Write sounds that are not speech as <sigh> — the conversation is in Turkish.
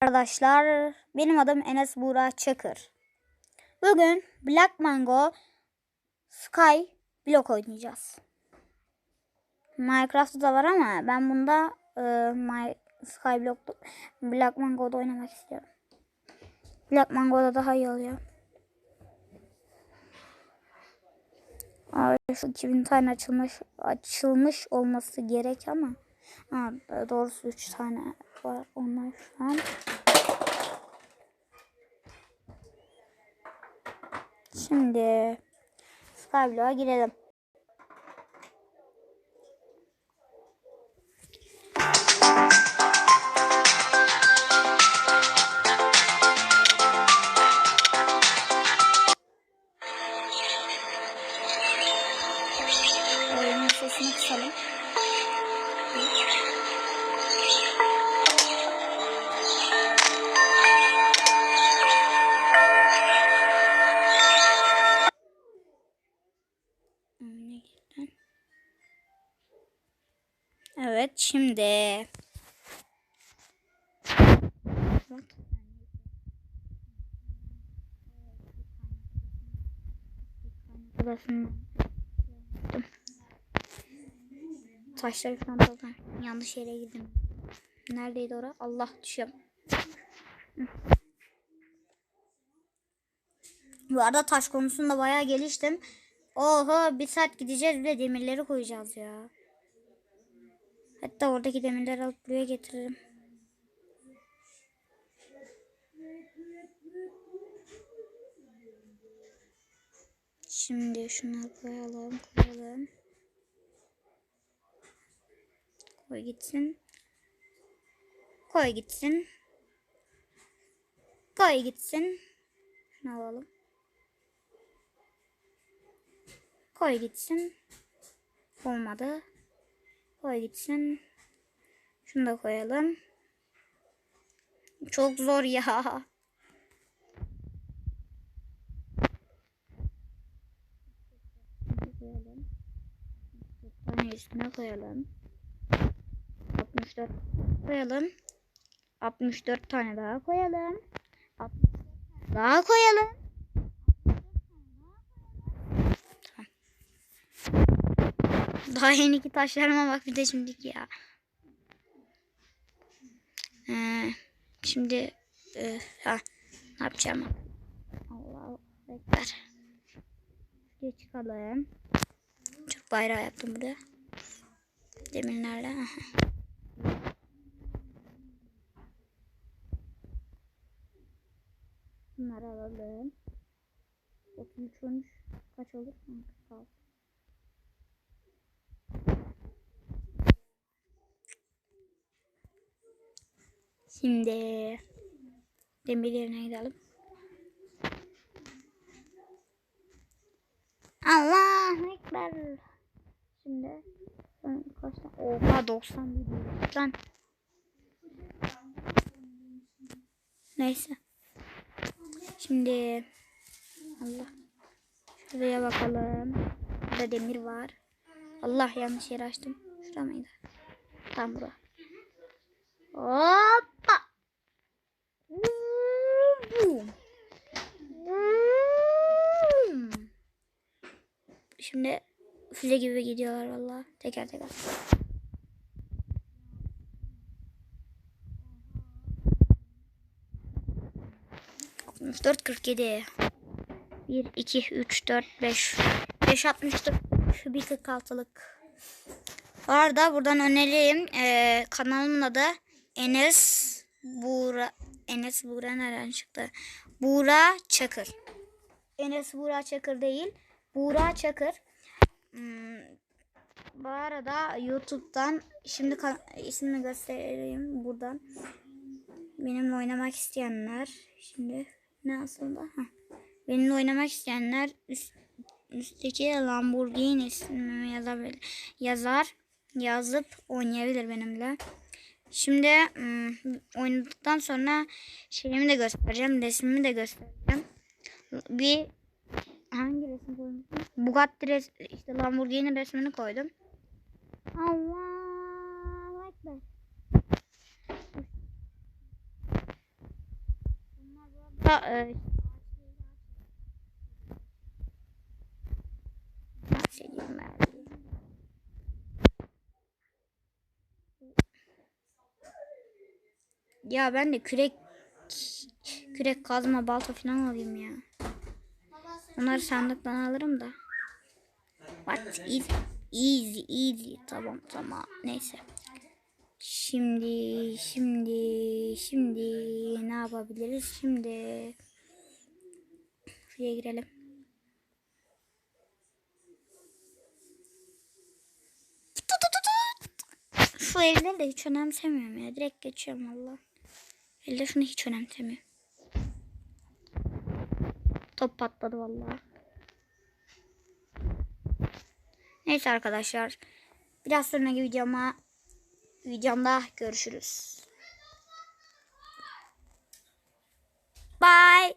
Arkadaşlar benim adım Enes Buğra Çakır. Bugün Black Mango Sky Block oynayacağız. Minecraft'ta da var ama ben bunda e, My Sky Block Black Mango'da oynamak istiyorum. Black Mango'da daha iyi oluyor. Abi şu 2000 tane açılmış açılmış olması gerek ama ha, doğrusu 3 tane var onlar şu an. Şimdi Skyblock'a girelim. Evet şimdi. Burasını. Taşları falan toplam. Yanlış yere girdim. Neredeydi ora? Allah düşüyorum. Bu arada taş konusunda bayağı geliştim. Oho bir saat gideceğiz bir de demirleri koyacağız ya. Hatta oradaki demirleri alıp buraya getiririm. Şimdi şunları koyalım koyalım. Koy gitsin. Koy gitsin. Koy gitsin. Şunu alalım. Koy gitsin. Olmadı. Koy gitsin. Şunu da koyalım. Çok zor ya. koyalım. Tane üstüne koyalım. 64 koyalım. 64 tane daha koyalım. 64 tane daha koyalım. <laughs> Daha yeni iki taşlarıma bak bir de şimdiki ya. Ee, şimdi e, ha, ne yapacağım? Allahu Ekber. Şuraya çıkalım. Çok bayrağı yaptım burada. Demirlerle. Bunları alalım. 33 13 kaç olur? Hı, 46. Şimdi demir yerine gidelim. Allah ekber. Şimdi ben kaç tane? Oha 91 lan. Neyse. Şimdi Allah. Şuraya bakalım. Burada demir var. Allah yanlış yere açtım. Şura mıydı? Tam bura. Hoppa. Boom. Boom. Şimdi füze gibi gidiyorlar valla. Teker teker. Dört kırk yedi. Bir, iki, üç, dört, beş. Beş altmış dört. Bir kırk altılık. Bu arada buradan önereyim. Ee, kanalımın adı Enes Buğra. Enes Buğra nereden çıktı? Buğra Çakır. Enes Buğra Çakır değil. Buğra Çakır. Hmm, bu arada YouTube'dan şimdi ismini göstereyim buradan. Benimle oynamak isteyenler şimdi ne aslında? Heh. Benimle oynamak isteyenler üst, üstteki Lamborghini ismimi yazabilir, yazar yazıp oynayabilir benimle. Şimdi oynadıktan sonra şeyimi de göstereceğim, resmimi de göstereceğim. Bir hangi resim koymuştum? Bugatti res işte Lamborghini resmini koydum. Allah Ekber. Ta, e, Ya ben de kürek kürek kazma balta falan alayım ya. Onları sandıktan alırım da. What easy easy easy tamam tamam neyse. Şimdi şimdi şimdi ne yapabiliriz şimdi? Şuraya girelim. Şu evleri de hiç önemsemiyorum ya. Direkt geçiyorum valla. Elde şunu hiç önemsemiyorum. Top patladı vallahi. Neyse arkadaşlar. Biraz sonraki videoma videomda görüşürüz. Bye.